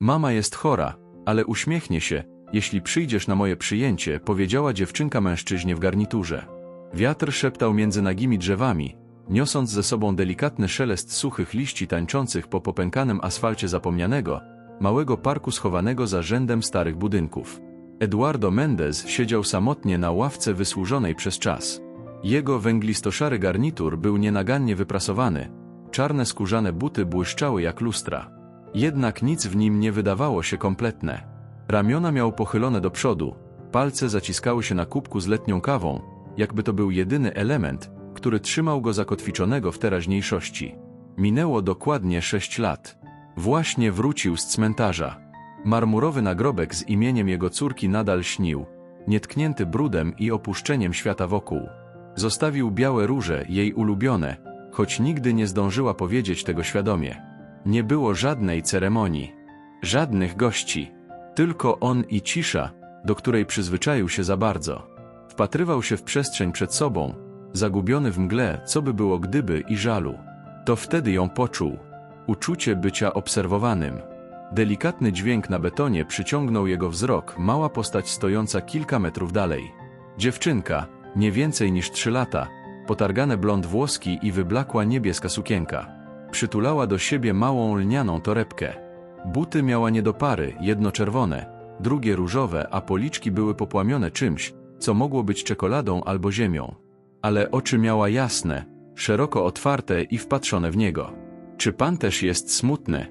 Mama jest chora, ale uśmiechnie się, jeśli przyjdziesz na moje przyjęcie, powiedziała dziewczynka mężczyźnie w garniturze. Wiatr szeptał między nagimi drzewami, niosąc ze sobą delikatny szelest suchych liści tańczących po popękanym asfalcie zapomnianego, małego parku schowanego za rzędem starych budynków. Eduardo Mendez siedział samotnie na ławce wysłużonej przez czas. Jego węglistoszary garnitur był nienagannie wyprasowany, czarne skórzane buty błyszczały jak lustra. Jednak nic w nim nie wydawało się kompletne. Ramiona miał pochylone do przodu, palce zaciskały się na kubku z letnią kawą, jakby to był jedyny element, który trzymał go zakotwiczonego w teraźniejszości. Minęło dokładnie sześć lat. Właśnie wrócił z cmentarza. Marmurowy nagrobek z imieniem jego córki nadal śnił, nietknięty brudem i opuszczeniem świata wokół. Zostawił białe róże, jej ulubione, choć nigdy nie zdążyła powiedzieć tego świadomie. Nie było żadnej ceremonii, żadnych gości, tylko on i cisza, do której przyzwyczaił się za bardzo. Wpatrywał się w przestrzeń przed sobą, zagubiony w mgle, co by było gdyby i żalu. To wtedy ją poczuł. Uczucie bycia obserwowanym. Delikatny dźwięk na betonie przyciągnął jego wzrok, mała postać stojąca kilka metrów dalej. Dziewczynka, nie więcej niż trzy lata, potargane blond włoski i wyblakła niebieska sukienka. Przytulała do siebie małą lnianą torebkę. Buty miała nie do pary, jedno czerwone, drugie różowe, a policzki były popłamione czymś, co mogło być czekoladą albo ziemią. Ale oczy miała jasne, szeroko otwarte i wpatrzone w niego. Czy pan też jest smutny?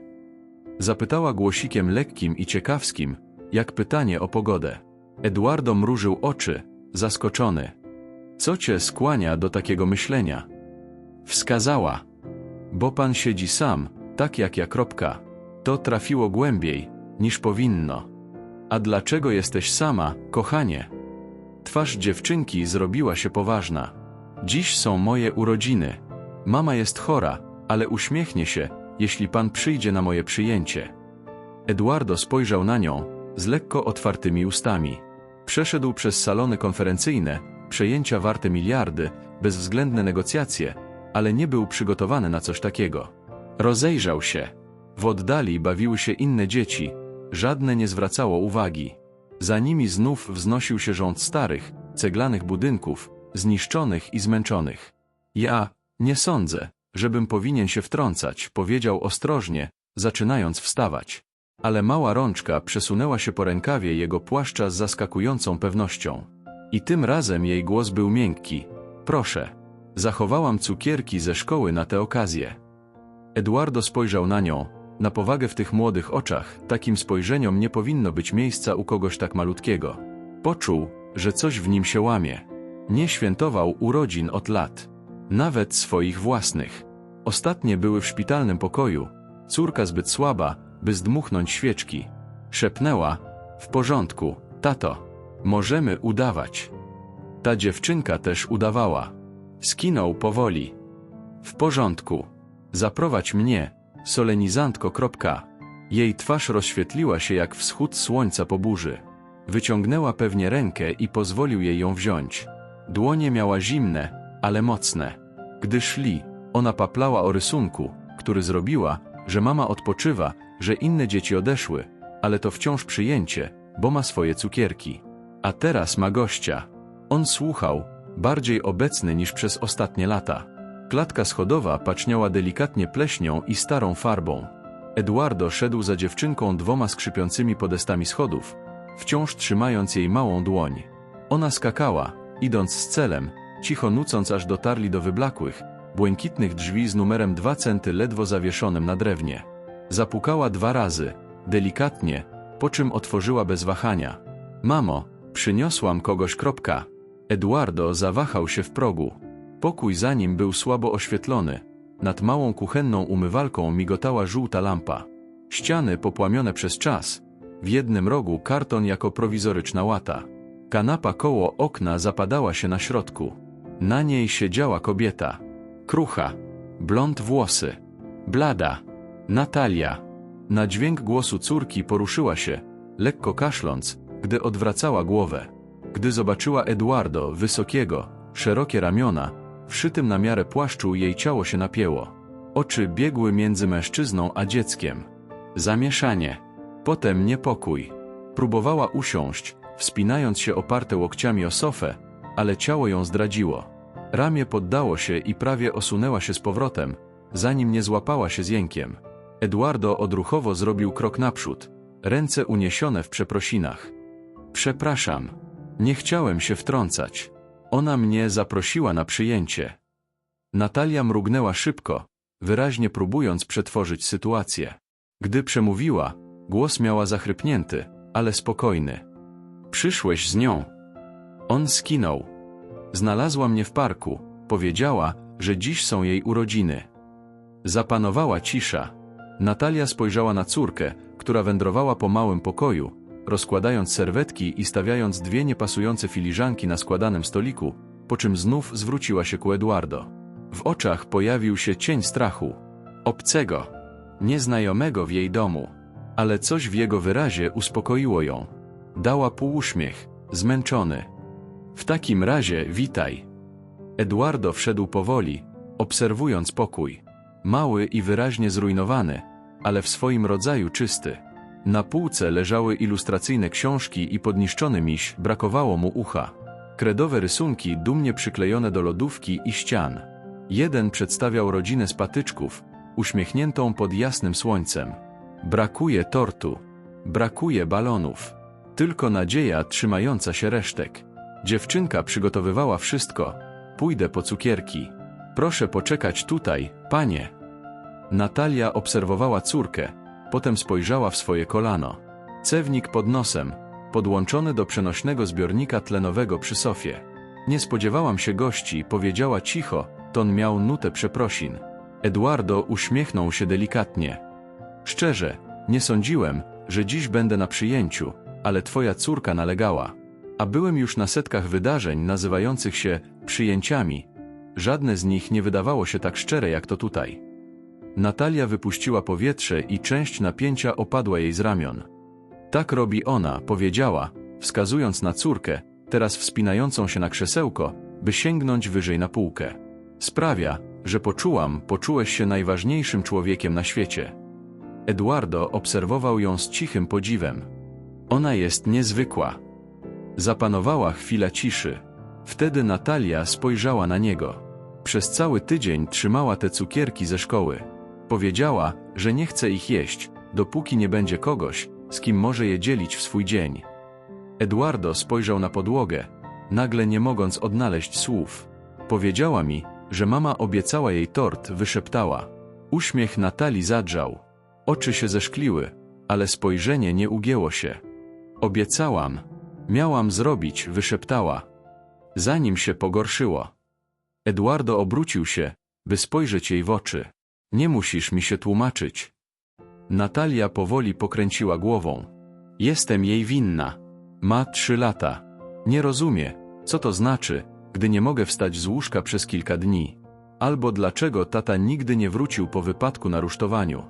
Zapytała głosikiem lekkim i ciekawskim, jak pytanie o pogodę. Eduardo mrużył oczy, zaskoczony. Co cię skłania do takiego myślenia? Wskazała. Bo pan siedzi sam, tak jak ja kropka. To trafiło głębiej, niż powinno. A dlaczego jesteś sama, kochanie? Twarz dziewczynki zrobiła się poważna. Dziś są moje urodziny. Mama jest chora, ale uśmiechnie się, jeśli pan przyjdzie na moje przyjęcie. Eduardo spojrzał na nią, z lekko otwartymi ustami. Przeszedł przez salony konferencyjne, przejęcia warte miliardy, bezwzględne negocjacje, ale nie był przygotowany na coś takiego. Rozejrzał się. W oddali bawiły się inne dzieci, żadne nie zwracało uwagi. Za nimi znów wznosił się rząd starych, ceglanych budynków, zniszczonych i zmęczonych. Ja, nie sądzę, żebym powinien się wtrącać, powiedział ostrożnie, zaczynając wstawać. Ale mała rączka przesunęła się po rękawie jego płaszcza z zaskakującą pewnością. I tym razem jej głos był miękki. Proszę. Zachowałam cukierki ze szkoły na tę okazję. Eduardo spojrzał na nią, na powagę w tych młodych oczach, takim spojrzeniom nie powinno być miejsca u kogoś tak malutkiego. Poczuł, że coś w nim się łamie. Nie świętował urodzin od lat. Nawet swoich własnych. Ostatnie były w szpitalnym pokoju. Córka zbyt słaba, by zdmuchnąć świeczki. Szepnęła, w porządku, tato. Możemy udawać. Ta dziewczynka też udawała. Skinął powoli. W porządku. Zaprowadź mnie, solenizantko. Jej twarz rozświetliła się jak wschód słońca po burzy. Wyciągnęła pewnie rękę i pozwolił jej ją wziąć. Dłonie miała zimne, ale mocne. Gdy szli, ona paplała o rysunku, który zrobiła, że mama odpoczywa, że inne dzieci odeszły, ale to wciąż przyjęcie, bo ma swoje cukierki. A teraz ma gościa. On słuchał, bardziej obecny niż przez ostatnie lata. Klatka schodowa paczniała delikatnie pleśnią i starą farbą. Eduardo szedł za dziewczynką dwoma skrzypiącymi podestami schodów, wciąż trzymając jej małą dłoń. Ona skakała, idąc z celem, cicho nucąc aż dotarli do wyblakłych, błękitnych drzwi z numerem dwa centy ledwo zawieszonym na drewnie. Zapukała dwa razy, delikatnie, po czym otworzyła bez wahania. Mamo, przyniosłam kogoś kropka. Eduardo zawahał się w progu. Pokój za nim był słabo oświetlony. Nad małą kuchenną umywalką migotała żółta lampa. Ściany popłamione przez czas. W jednym rogu karton jako prowizoryczna łata. Kanapa koło okna zapadała się na środku. Na niej siedziała kobieta. Krucha. Blond włosy. Blada. Natalia. Na dźwięk głosu córki poruszyła się, lekko kaszląc, gdy odwracała głowę. Gdy zobaczyła Eduardo, wysokiego, szerokie ramiona, wszytym na miarę płaszczu jej ciało się napięło. Oczy biegły między mężczyzną a dzieckiem. Zamieszanie. Potem niepokój. Próbowała usiąść, wspinając się oparte łokciami o sofę, ale ciało ją zdradziło. Ramię poddało się i prawie osunęła się z powrotem, zanim nie złapała się z jękiem. Eduardo odruchowo zrobił krok naprzód, ręce uniesione w przeprosinach. Przepraszam. Nie chciałem się wtrącać. Ona mnie zaprosiła na przyjęcie. Natalia mrugnęła szybko, wyraźnie próbując przetworzyć sytuację. Gdy przemówiła, głos miała zachrypnięty, ale spokojny. Przyszłeś z nią. On skinął. Znalazła mnie w parku, powiedziała, że dziś są jej urodziny. Zapanowała cisza. Natalia spojrzała na córkę, która wędrowała po małym pokoju, rozkładając serwetki i stawiając dwie niepasujące filiżanki na składanym stoliku, po czym znów zwróciła się ku Eduardo. W oczach pojawił się cień strachu. Obcego, nieznajomego w jej domu. Ale coś w jego wyrazie uspokoiło ją. Dała półuśmiech, zmęczony. W takim razie witaj. Eduardo wszedł powoli, obserwując pokój. Mały i wyraźnie zrujnowany, ale w swoim rodzaju czysty. Na półce leżały ilustracyjne książki i podniszczony miś, brakowało mu ucha. Kredowe rysunki dumnie przyklejone do lodówki i ścian. Jeden przedstawiał rodzinę z patyczków, uśmiechniętą pod jasnym słońcem. Brakuje tortu. Brakuje balonów. Tylko nadzieja trzymająca się resztek. Dziewczynka przygotowywała wszystko. Pójdę po cukierki. Proszę poczekać tutaj, panie. Natalia obserwowała córkę, potem spojrzała w swoje kolano. Cewnik pod nosem, podłączony do przenośnego zbiornika tlenowego przy sofie. Nie spodziewałam się gości, powiedziała cicho, ton miał nutę przeprosin. Eduardo uśmiechnął się delikatnie. Szczerze, nie sądziłem, że dziś będę na przyjęciu, ale twoja córka nalegała. A byłem już na setkach wydarzeń nazywających się przyjęciami. Żadne z nich nie wydawało się tak szczere jak to tutaj. Natalia wypuściła powietrze i część napięcia opadła jej z ramion. Tak robi ona, powiedziała, wskazując na córkę, teraz wspinającą się na krzesełko, by sięgnąć wyżej na półkę. Sprawia, że poczułam, poczułeś się najważniejszym człowiekiem na świecie. Eduardo obserwował ją z cichym podziwem. Ona jest niezwykła. Zapanowała chwila ciszy. Wtedy Natalia spojrzała na niego. Przez cały tydzień trzymała te cukierki ze szkoły. Powiedziała, że nie chce ich jeść, dopóki nie będzie kogoś, z kim może je dzielić w swój dzień. Eduardo spojrzał na podłogę, nagle nie mogąc odnaleźć słów. Powiedziała mi, że mama obiecała jej tort, wyszeptała. Uśmiech Natalii zadrzał. Oczy się zeszkliły, ale spojrzenie nie ugięło się. Obiecałam. Miałam zrobić, wyszeptała. Zanim się pogorszyło. Eduardo obrócił się, by spojrzeć jej w oczy. Nie musisz mi się tłumaczyć. Natalia powoli pokręciła głową. Jestem jej winna. Ma trzy lata. Nie rozumie, co to znaczy, gdy nie mogę wstać z łóżka przez kilka dni. Albo dlaczego tata nigdy nie wrócił po wypadku na rusztowaniu.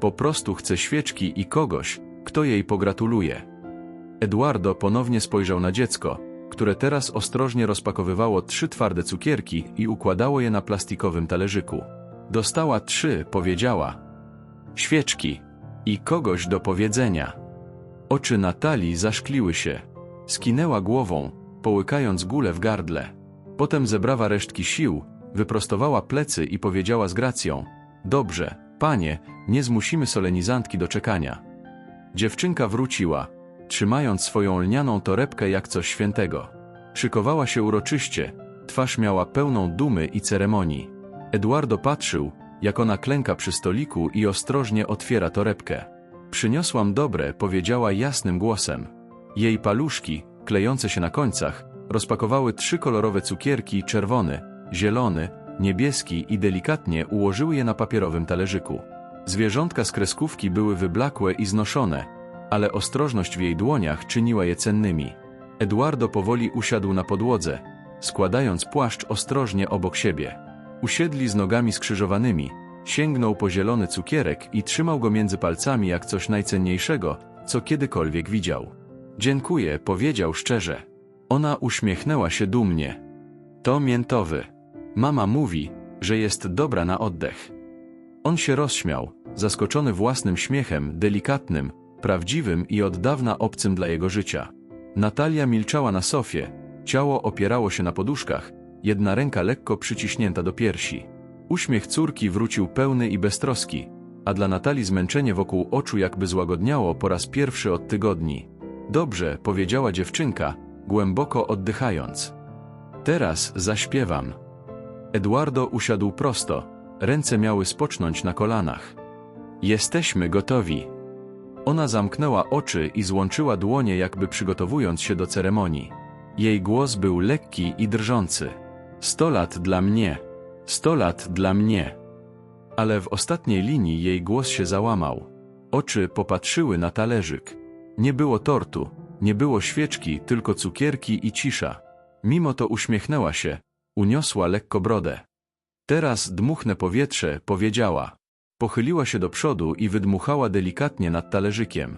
Po prostu chce świeczki i kogoś, kto jej pogratuluje. Eduardo ponownie spojrzał na dziecko, które teraz ostrożnie rozpakowywało trzy twarde cukierki i układało je na plastikowym talerzyku. Dostała trzy, powiedziała. Świeczki. I kogoś do powiedzenia. Oczy Natalii zaszkliły się. Skinęła głową, połykając gulę w gardle. Potem zebrała resztki sił, wyprostowała plecy i powiedziała z gracją. Dobrze, panie, nie zmusimy solenizantki do czekania. Dziewczynka wróciła, trzymając swoją lnianą torebkę jak coś świętego. Szykowała się uroczyście, twarz miała pełną dumy i ceremonii. Eduardo patrzył, jak ona klęka przy stoliku i ostrożnie otwiera torebkę. Przyniosłam dobre, powiedziała jasnym głosem. Jej paluszki, klejące się na końcach, rozpakowały trzy kolorowe cukierki, czerwony, zielony, niebieski i delikatnie ułożyły je na papierowym talerzyku. Zwierzątka z kreskówki były wyblakłe i znoszone, ale ostrożność w jej dłoniach czyniła je cennymi. Eduardo powoli usiadł na podłodze, składając płaszcz ostrożnie obok siebie. Usiedli z nogami skrzyżowanymi, sięgnął po zielony cukierek i trzymał go między palcami jak coś najcenniejszego, co kiedykolwiek widział. Dziękuję, powiedział szczerze. Ona uśmiechnęła się dumnie. To miętowy. Mama mówi, że jest dobra na oddech. On się rozśmiał, zaskoczony własnym śmiechem, delikatnym, prawdziwym i od dawna obcym dla jego życia. Natalia milczała na sofie, ciało opierało się na poduszkach, jedna ręka lekko przyciśnięta do piersi. Uśmiech córki wrócił pełny i beztroski, a dla Natalii zmęczenie wokół oczu jakby złagodniało po raz pierwszy od tygodni. Dobrze, powiedziała dziewczynka, głęboko oddychając. Teraz zaśpiewam. Eduardo usiadł prosto, ręce miały spocznąć na kolanach. Jesteśmy gotowi. Ona zamknęła oczy i złączyła dłonie, jakby przygotowując się do ceremonii. Jej głos był lekki i drżący. Sto lat dla mnie. Sto lat dla mnie. Ale w ostatniej linii jej głos się załamał. Oczy popatrzyły na talerzyk. Nie było tortu, nie było świeczki, tylko cukierki i cisza. Mimo to uśmiechnęła się, uniosła lekko brodę. Teraz dmuchnę powietrze, powiedziała. Pochyliła się do przodu i wydmuchała delikatnie nad talerzykiem.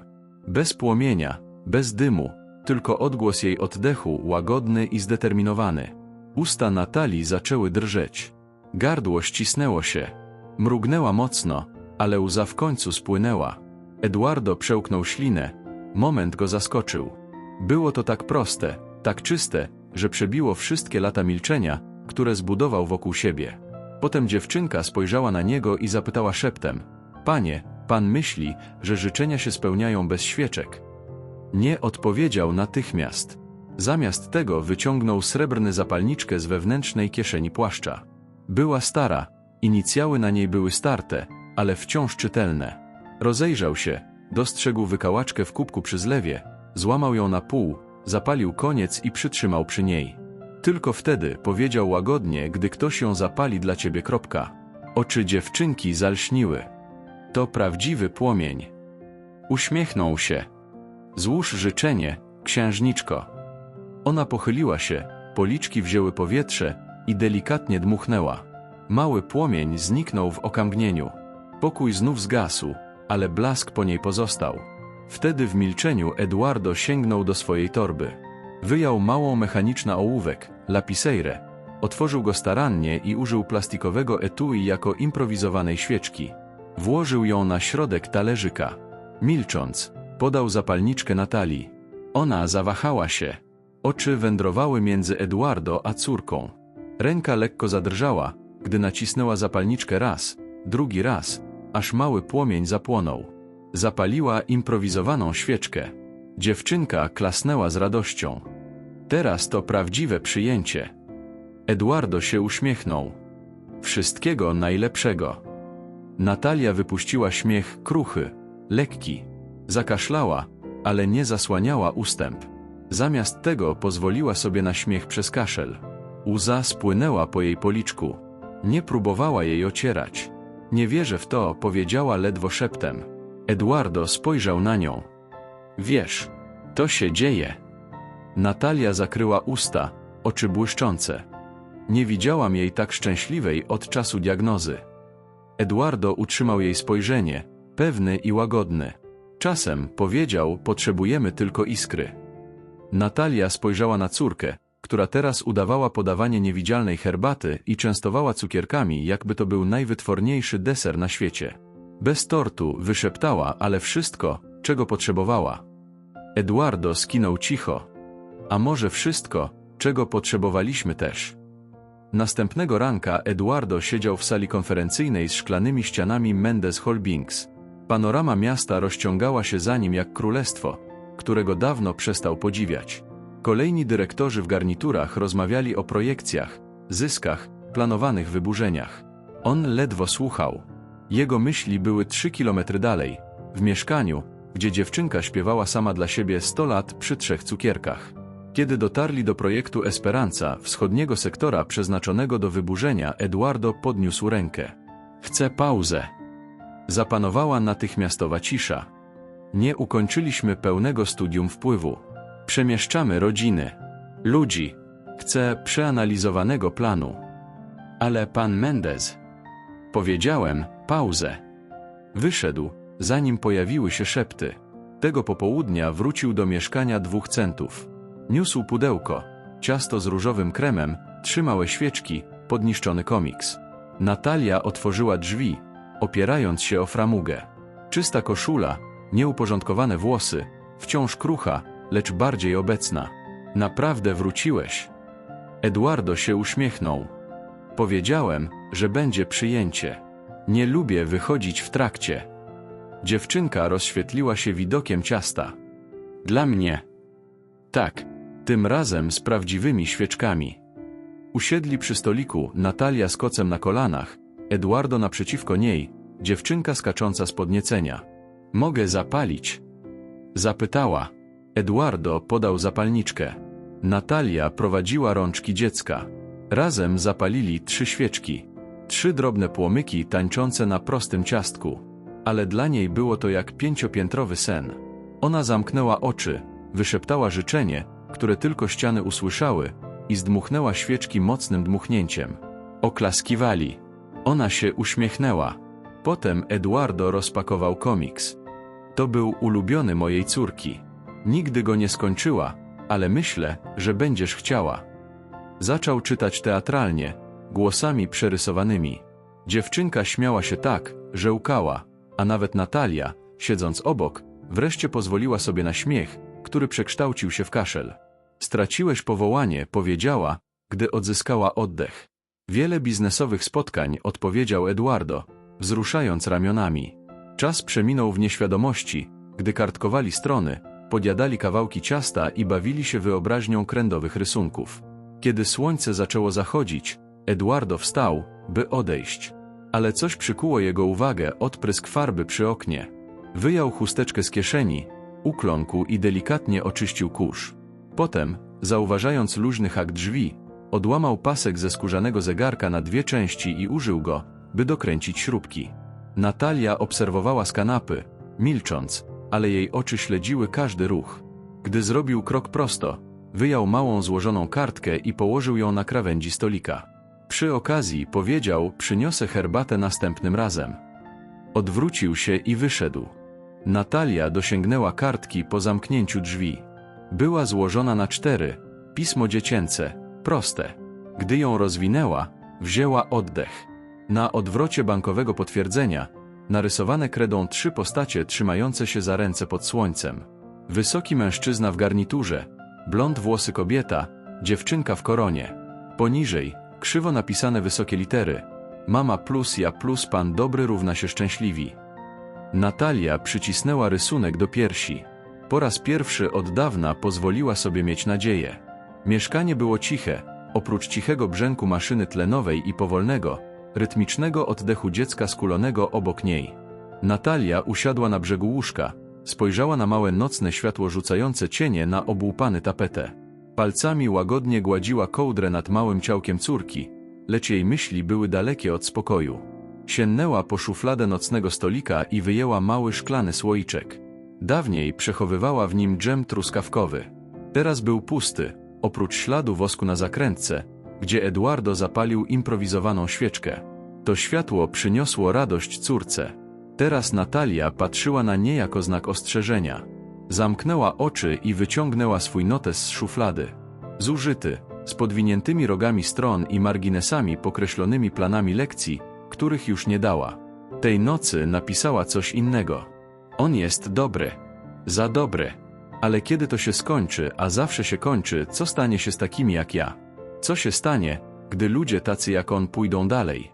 Bez płomienia, bez dymu, tylko odgłos jej oddechu, łagodny i zdeterminowany. Usta Natalii zaczęły drżeć. Gardło ścisnęło się. Mrugnęła mocno, ale łza w końcu spłynęła. Eduardo przełknął ślinę. Moment go zaskoczył. Było to tak proste, tak czyste, że przebiło wszystkie lata milczenia, które zbudował wokół siebie. Potem dziewczynka spojrzała na niego i zapytała szeptem: Panie, pan myśli, że życzenia się spełniają bez świeczek? Nie odpowiedział natychmiast. Zamiast tego wyciągnął srebrny zapalniczkę z wewnętrznej kieszeni płaszcza. Była stara, inicjały na niej były starte, ale wciąż czytelne. Rozejrzał się, dostrzegł wykałaczkę w kubku przy zlewie, złamał ją na pół, zapalił koniec i przytrzymał przy niej. Tylko wtedy powiedział łagodnie, gdy ktoś ją zapali dla ciebie kropka. Oczy dziewczynki zalśniły. To prawdziwy płomień. Uśmiechnął się. Złóż życzenie, księżniczko. Ona pochyliła się, policzki wzięły powietrze i delikatnie dmuchnęła. Mały płomień zniknął w okamgnieniu. Pokój znów zgasł, ale blask po niej pozostał. Wtedy w milczeniu Eduardo sięgnął do swojej torby. Wyjął małą mechaniczny ołówek, lapiseire. Otworzył go starannie i użył plastikowego etui jako improwizowanej świeczki. Włożył ją na środek talerzyka. Milcząc, podał zapalniczkę Natalii. Ona zawahała się. Oczy wędrowały między Eduardo a córką. Ręka lekko zadrżała, gdy nacisnęła zapalniczkę raz, drugi raz, aż mały płomień zapłonął. Zapaliła improwizowaną świeczkę. Dziewczynka klasnęła z radością. Teraz to prawdziwe przyjęcie. Eduardo się uśmiechnął. Wszystkiego najlepszego. Natalia wypuściła śmiech kruchy, lekki. Zakaszlała, ale nie zasłaniała ustęp. Zamiast tego pozwoliła sobie na śmiech przez kaszel. Łza spłynęła po jej policzku. Nie próbowała jej ocierać. Nie wierzę w to, powiedziała ledwo szeptem. Eduardo spojrzał na nią. Wiesz, to się dzieje. Natalia zakryła usta, oczy błyszczące. Nie widziałam jej tak szczęśliwej od czasu diagnozy. Eduardo utrzymał jej spojrzenie, pewny i łagodny. Czasem, powiedział, potrzebujemy tylko iskry. Natalia spojrzała na córkę, która teraz udawała podawanie niewidzialnej herbaty i częstowała cukierkami, jakby to był najwytworniejszy deser na świecie. Bez tortu wyszeptała, ale wszystko, czego potrzebowała. Eduardo skinął cicho. A może wszystko, czego potrzebowaliśmy też. Następnego ranka Eduardo siedział w sali konferencyjnej z szklanymi ścianami Mendes Holdings. Panorama miasta rozciągała się za nim jak królestwo, którego dawno przestał podziwiać. Kolejni dyrektorzy w garniturach rozmawiali o projekcjach, zyskach, planowanych wyburzeniach. On ledwo słuchał. Jego myśli były trzy kilometry dalej, w mieszkaniu, gdzie dziewczynka śpiewała sama dla siebie sto lat przy trzech cukierkach. Kiedy dotarli do projektu Esperanza, wschodniego sektora przeznaczonego do wyburzenia, Eduardo podniósł rękę. Chcę pauzę. Zapanowała natychmiastowa cisza. Nie ukończyliśmy pełnego studium wpływu. Przemieszczamy rodziny, ludzi. Chcę przeanalizowanego planu. Ale pan Mendez. Powiedziałem, pauzę. Wyszedł, zanim pojawiły się szepty. Tego popołudnia wrócił do mieszkania dwóch centów. Niósł pudełko, ciasto z różowym kremem, trzy małe świeczki, podniszczony komiks. Natalia otworzyła drzwi, opierając się o framugę. Czysta koszula, nieuporządkowane włosy, wciąż krucha, lecz bardziej obecna. Naprawdę wróciłeś. Eduardo się uśmiechnął. Powiedziałem, że będzie przyjęcie. Nie lubię wychodzić w trakcie. Dziewczynka rozświetliła się widokiem ciasta. Dla mnie. Tak, tym razem z prawdziwymi świeczkami. Usiedli przy stoliku Natalia z kocem na kolanach, Eduardo naprzeciwko niej, dziewczynka skacząca z podniecenia. Mogę zapalić? Zapytała. Eduardo podał zapalniczkę. Natalia prowadziła rączki dziecka. Razem zapalili trzy świeczki. Trzy drobne płomyki tańczące na prostym ciastku. Ale dla niej było to jak pięciopiętrowy sen. Ona zamknęła oczy, wyszeptała życzenie, które tylko ściany usłyszały, i zdmuchnęła świeczki mocnym dmuchnięciem. Oklaskiwali. Ona się uśmiechnęła. Potem Eduardo rozpakował komiks. To był ulubiony mojej córki. Nigdy go nie skończyła, ale myślę, że będziesz chciała. Zaczął czytać teatralnie, głosami przerysowanymi. Dziewczynka śmiała się tak, że łkała, a nawet Natalia, siedząc obok, wreszcie pozwoliła sobie na śmiech, który przekształcił się w kaszel. Straciłeś powołanie, powiedziała, gdy odzyskała oddech. Wiele biznesowych spotkań, odpowiedział Eduardo, wzruszając ramionami. Czas przeminął w nieświadomości, gdy kartkowali strony, podjadali kawałki ciasta i bawili się wyobraźnią krędowych rysunków. Kiedy słońce zaczęło zachodzić, Eduardo wstał, by odejść. Ale coś przykuło jego uwagę, odprysk farby przy oknie. Wyjął chusteczkę z kieszeni, ukląkł i delikatnie oczyścił kurz. Potem, zauważając luźny hak drzwi, odłamał pasek ze skórzanego zegarka na dwie części i użył go, by dokręcić śrubki. Natalia obserwowała z kanapy, milcząc, ale jej oczy śledziły każdy ruch. Gdy zrobił krok prosto, wyjął małą złożoną kartkę i położył ją na krawędzi stolika. Przy okazji powiedział, przyniosę herbatę następnym razem. Odwrócił się i wyszedł. Natalia dosięgnęła kartki po zamknięciu drzwi. Była złożona na cztery, pismo dziecięce, proste. Gdy ją rozwinęła, wzięła oddech. Na odwrocie bankowego potwierdzenia, narysowane kredą trzy postacie trzymające się za ręce pod słońcem. Wysoki mężczyzna w garniturze, blond włosy kobieta, dziewczynka w koronie. Poniżej, krzywo napisane wysokie litery. Mama plus ja plus pan dobry równa się szczęśliwi. Natalia przycisnęła rysunek do piersi. Po raz pierwszy od dawna pozwoliła sobie mieć nadzieję. Mieszkanie było ciche, oprócz cichego brzęku maszyny tlenowej i powolnego, rytmicznego oddechu dziecka skulonego obok niej. Natalia usiadła na brzegu łóżka, spojrzała na małe nocne światło rzucające cienie na obłupany tapetę. Palcami łagodnie gładziła kołdrę nad małym ciałkiem córki, lecz jej myśli były dalekie od spokoju. Sięgnęła po szufladę nocnego stolika i wyjęła mały szklany słoiczek. Dawniej przechowywała w nim dżem truskawkowy. Teraz był pusty, oprócz śladu wosku na zakrętce, gdzie Eduardo zapalił improwizowaną świeczkę. To światło przyniosło radość córce. Teraz Natalia patrzyła na nie jako znak ostrzeżenia. Zamknęła oczy i wyciągnęła swój notes z szuflady. Zużyty, z podwiniętymi rogami stron i marginesami pokreślonymi planami lekcji, których już nie dała. Tej nocy napisała coś innego. On jest dobry. Za dobry. Ale kiedy to się skończy, a zawsze się kończy, co stanie się z takimi jak ja? Co się stanie, gdy ludzie tacy jak on pójdą dalej?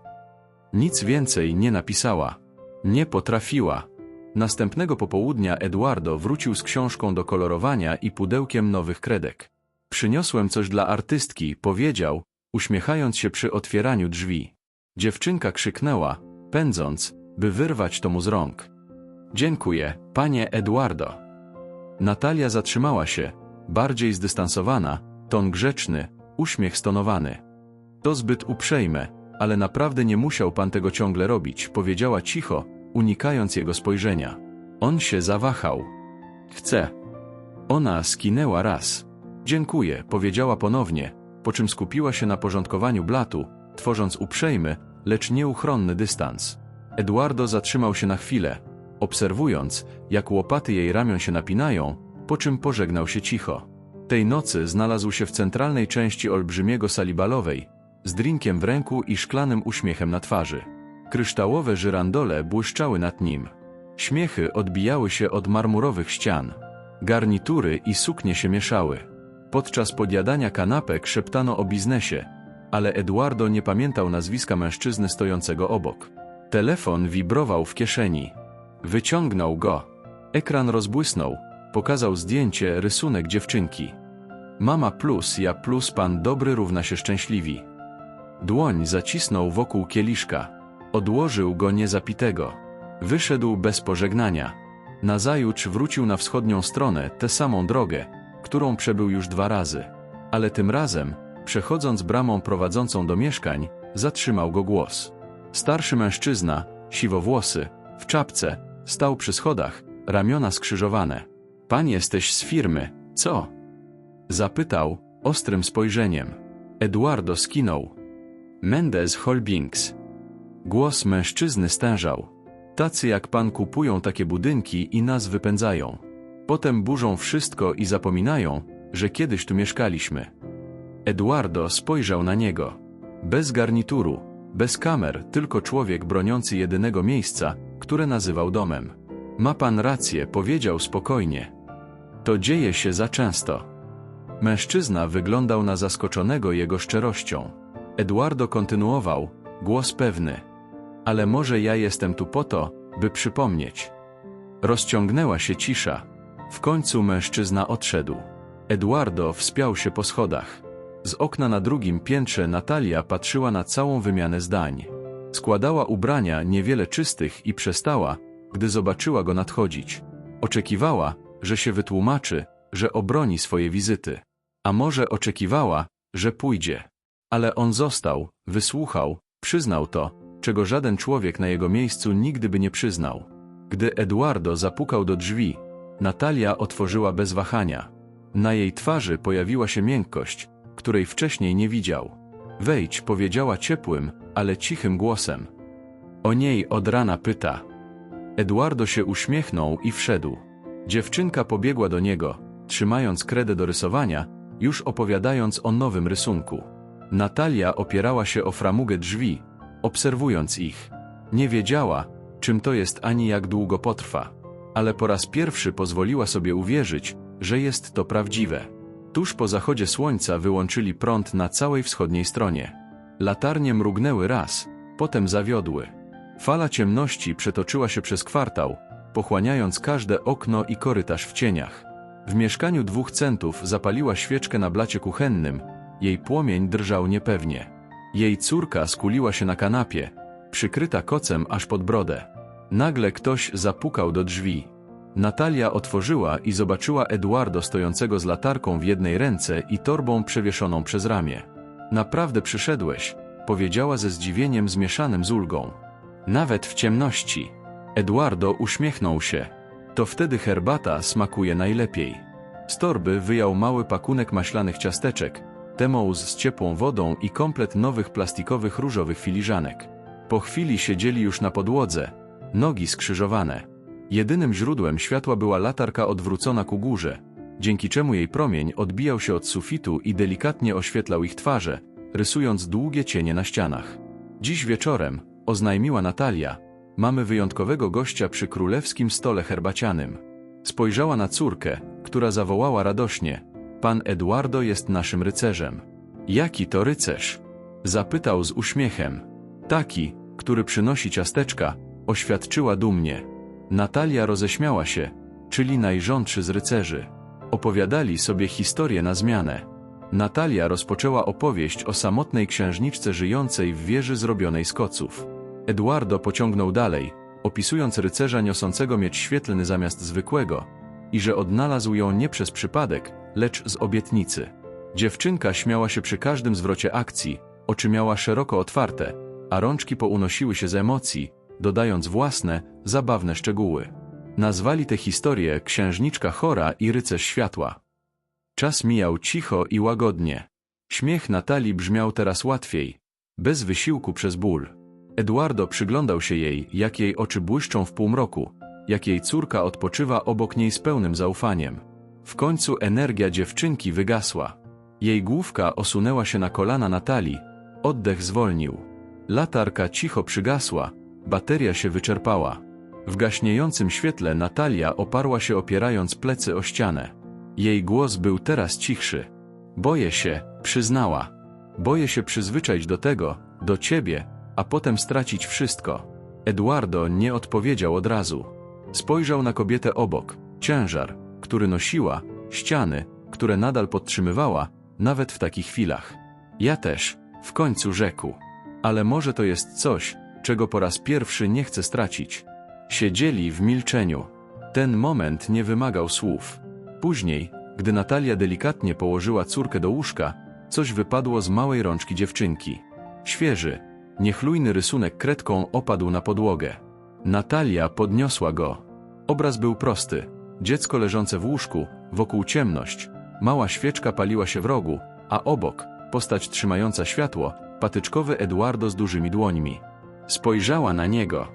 Nic więcej nie napisała. Nie potrafiła. Następnego popołudnia Eduardo wrócił z książką do kolorowania i pudełkiem nowych kredek. Przyniosłem coś dla artystki, powiedział, uśmiechając się przy otwieraniu drzwi. Dziewczynka krzyknęła, pędząc, by wyrwać to mu z rąk. Dziękuję, panie Eduardo. Natalia zatrzymała się, bardziej zdystansowana, ton grzeczny, uśmiech stonowany. To zbyt uprzejme, ale naprawdę nie musiał pan tego ciągle robić, powiedziała cicho, unikając jego spojrzenia. On się zawahał. Chcę. Ona skinęła raz. Dziękuję, powiedziała ponownie, po czym skupiła się na porządkowaniu blatu, tworząc uprzejmy, lecz nieuchronny dystans. Eduardo zatrzymał się na chwilę, obserwując, jak łopaty jej ramion się napinają, po czym pożegnał się cicho. Tej nocy znalazł się w centralnej części olbrzymiego sali balowej, z drinkiem w ręku i szklanym uśmiechem na twarzy. Kryształowe żyrandole błyszczały nad nim. Śmiechy odbijały się od marmurowych ścian. Garnitury i suknie się mieszały. Podczas podjadania kanapek szeptano o biznesie, ale Eduardo nie pamiętał nazwiska mężczyzny stojącego obok. Telefon wibrował w kieszeni. Wyciągnął go. Ekran rozbłysnął. Pokazał zdjęcie, rysunek dziewczynki. Mama plus ja plus pan dobry równa się szczęśliwi. Dłoń zacisnął wokół kieliszka. Odłożył go niezapitego. Wyszedł bez pożegnania. Nazajutrz wrócił na wschodnią stronę, tę samą drogę, którą przebył już dwa razy. Ale tym razem, przechodząc bramą prowadzącą do mieszkań, zatrzymał go głos. Starszy mężczyzna, siwowłosy, w czapce, stał przy schodach, ramiona skrzyżowane. Pan jesteś z firmy, co? Zapytał, ostrym spojrzeniem. Eduardo skinął. Mendez Holbings. Głos mężczyzny stężał. Tacy jak pan kupują takie budynki i nas wypędzają. Potem burzą wszystko i zapominają, że kiedyś tu mieszkaliśmy. Eduardo spojrzał na niego. Bez garnituru, bez kamer, tylko człowiek broniący jedynego miejsca, które nazywał domem. Ma pan rację, powiedział spokojnie. To dzieje się za często. Mężczyzna wyglądał na zaskoczonego jego szczerością. Eduardo kontynuował, głos pewny. Ale może ja jestem tu po to, by przypomnieć. Rozciągnęła się cisza. W końcu mężczyzna odszedł. Eduardo wspiął się po schodach. Z okna na drugim piętrze Natalia patrzyła na całą wymianę zdań. Składała ubrania niewiele czystych i przestała, gdy zobaczyła go nadchodzić. Oczekiwała, że się wytłumaczy, że obroni swoje wizyty. A może oczekiwała, że pójdzie. Ale on został, wysłuchał, przyznał to, czego żaden człowiek na jego miejscu nigdy by nie przyznał. Gdy Eduardo zapukał do drzwi, Natalia otworzyła bez wahania. Na jej twarzy pojawiła się miękkość, której wcześniej nie widział. Wejdź, powiedziała ciepłym, ale cichym głosem. O niej od rana pyta. Eduardo się uśmiechnął i wszedł. Dziewczynka pobiegła do niego, trzymając kredę do rysowania, już opowiadając o nowym rysunku. Natalia opierała się o framugę drzwi, obserwując ich. Nie wiedziała, czym to jest ani jak długo potrwa, ale po raz pierwszy pozwoliła sobie uwierzyć, że jest to prawdziwe. Tuż po zachodzie słońca wyłączyli prąd na całej wschodniej stronie. Latarnie mrugnęły raz, potem zawiodły. Fala ciemności przetoczyła się przez kwartał, pochłaniając każde okno i korytarz w cieniach. W mieszkaniu dwóch centów zapaliła świeczkę na blacie kuchennym, jej płomień drżał niepewnie. Jej córka skuliła się na kanapie, przykryta kocem aż pod brodę. Nagle ktoś zapukał do drzwi. Natalia otworzyła i zobaczyła Eduardo stojącego z latarką w jednej ręce i torbą przewieszoną przez ramię. Naprawdę przyszedłeś, powiedziała ze zdziwieniem zmieszanym z ulgą. Nawet w ciemności. Eduardo uśmiechnął się. To wtedy herbata smakuje najlepiej. Z torby wyjął mały pakunek maślanych ciasteczek, Temouz z ciepłą wodą i komplet nowych plastikowych różowych filiżanek. Po chwili siedzieli już na podłodze, nogi skrzyżowane. Jedynym źródłem światła była latarka odwrócona ku górze, dzięki czemu jej promień odbijał się od sufitu i delikatnie oświetlał ich twarze, rysując długie cienie na ścianach. Dziś wieczorem, oznajmiła Natalia, mamy wyjątkowego gościa przy królewskim stole herbacianym. Spojrzała na córkę, która zawołała radośnie, Pan Eduardo jest naszym rycerzem. Jaki to rycerz? Zapytał z uśmiechem. Taki, który przynosi ciasteczka, oświadczyła dumnie. Natalia roześmiała się, czyli najrządszy z rycerzy. Opowiadali sobie historię na zmianę. Natalia rozpoczęła opowieść o samotnej księżniczce żyjącej w wieży zrobionej z koców. Eduardo pociągnął dalej, opisując rycerza niosącego miecz świetlny zamiast zwykłego, i że odnalazł ją nie przez przypadek, lecz z obietnicy. Dziewczynka śmiała się przy każdym zwrocie akcji, oczy miała szeroko otwarte, a rączki pounosiły się z emocji, dodając własne, zabawne szczegóły. Nazwali tę historię Księżniczka Chora i Rycerz Światła. Czas mijał cicho i łagodnie. Śmiech Natalii brzmiał teraz łatwiej, bez wysiłku przez ból. Eduardo przyglądał się jej, jak jej oczy błyszczą w półmroku, jak jej córka odpoczywa obok niej z pełnym zaufaniem. W końcu energia dziewczynki wygasła. Jej główka osunęła się na kolana Natalii, oddech zwolnił. Latarka cicho przygasła, bateria się wyczerpała. W gaśniejącym świetle Natalia oparła się opierając plecy o ścianę. Jej głos był teraz cichszy. Boję się, przyznała. Boję się przyzwyczaić do tego, do ciebie, a potem stracić wszystko. Eduardo nie odpowiedział od razu. Spojrzał na kobietę obok, ciężar, który nosiła, ściany, które nadal podtrzymywała, nawet w takich chwilach. Ja też, w końcu rzekł. Ale może to jest coś, czego po raz pierwszy nie chcę stracić. Siedzieli w milczeniu. Ten moment nie wymagał słów. Później, gdy Natalia delikatnie położyła córkę do łóżka, coś wypadło z małej rączki dziewczynki. Świeży, niechlujny rysunek kredką opadł na podłogę. Natalia podniosła go. Obraz był prosty. Dziecko leżące w łóżku, wokół ciemność. Mała świeczka paliła się w rogu, a obok, postać trzymająca światło, patyczkowy Eduardo z dużymi dłońmi. Spojrzała na niego.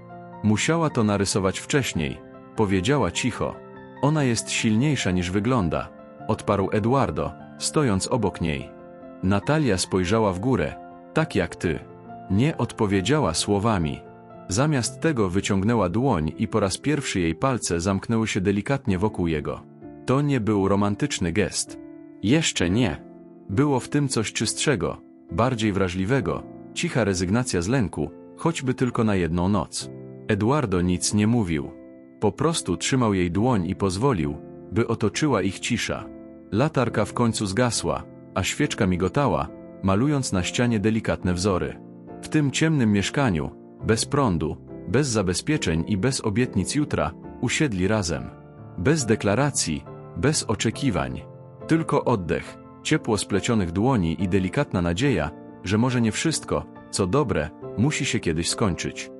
Musiała to narysować wcześniej. Powiedziała cicho. Ona jest silniejsza niż wygląda. Odparł Eduardo, stojąc obok niej. Natalia spojrzała w górę, tak jak ty. Nie odpowiedziała słowami. Zamiast tego wyciągnęła dłoń i po raz pierwszy jej palce zamknęły się delikatnie wokół jego. To nie był romantyczny gest. Jeszcze nie. Było w tym coś czystszego, bardziej wrażliwego, cicha rezygnacja z lęku, choćby tylko na jedną noc. Eduardo nic nie mówił. Po prostu trzymał jej dłoń i pozwolił, by otoczyła ich cisza. Latarka w końcu zgasła, a świeczka migotała, malując na ścianie delikatne wzory. W tym ciemnym mieszkaniu, bez prądu, bez zabezpieczeń i bez obietnic jutra, usiedli razem. Bez deklaracji, bez oczekiwań. Tylko oddech, ciepło splecionych dłoni i delikatna nadzieja, że może nie wszystko, co dobre, musi się kiedyś skończyć.